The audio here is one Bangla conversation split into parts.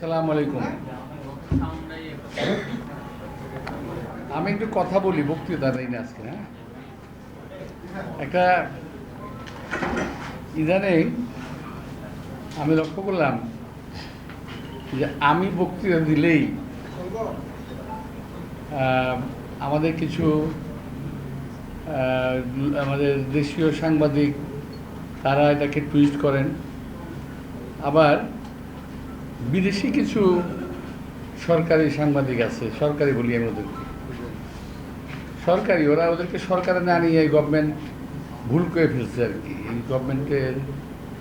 আসসালামু আলাইকুম। আমি একটু কথা বলি, বক্তৃতা দেই না আজকে হ্যাঁ? একটা ইদানিং আমি লক্ষ্য করলাম যে আমি বক্তৃতা দিলেই আমাদের কিছু আমাদের দেশীয় সাংবাদিক, তারা এটাকে টুইস্ট করেন। আবার বিদেশি কিছু সরকারি সাংবাদিক আছে, সরকারি বলি আমি ওদেরকে। সরকারি, ওরা ওদেরকে সরকারে না নিয়ে এই গভর্নমেন্ট ভুল করে ফেলছে আর কি। এই গভর্নমেন্টের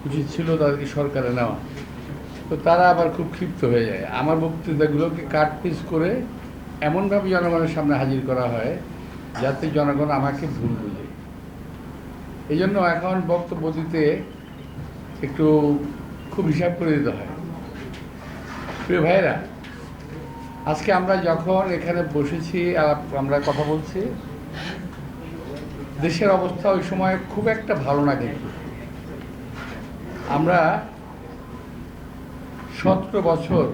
উচিত ছিল তাদেরকে সরকারে নেওয়া। তো তারা আবার খুব ক্ষিপ্ত হয়ে যায়। আমার বক্তৃতাগুলোকে কাট পিস করে এমনভাবে জনগণের সামনে হাজির করা হয় যাতে জনগণ আমাকে ভুল বুঝে। এই জন্য এখন বক্তব্য দিতে একটু খুব হিসাব করে দিতে হয়। প্রিয় ভাইরা আজকে আমরা যখন এখানে বসেছি আর আমরা কথা বলছি, দেশের অবস্থা ওই সময় খুব একটা ভালো না কিন্তু আমরা সতেরো বছর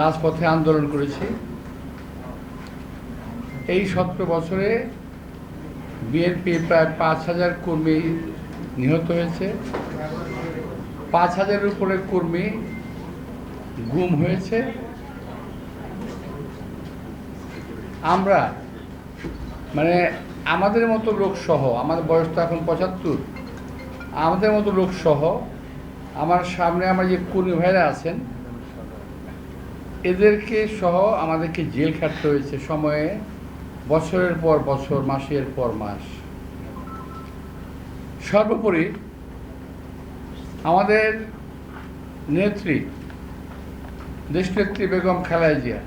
রাজপথে আন্দোলন করেছি। এই সতেরো বছরে বিএনপি প্রায় পাঁচ হাজার কর্মী নিহত হয়েছে। পাঁচ হাজারের উপরে কর্মী গুম হয়েছে। আমরা মানে আমাদের মতো লোক সহ আমাদের বয়স তো এখন পঁচাত্তর, আমাদের মতো লোক সহ, আমার সামনে আমার যে কর্মী ভাইরা আছেন, এদেরকে সহ আমাদেরকে জেল খাটতে হয়েছে সময়ে, বছরের পর বছর, মাসের পর মাস। সর্বোপরি আমাদের নেত্রী দেশনেত্রী বেগম খালেদা জিয়া।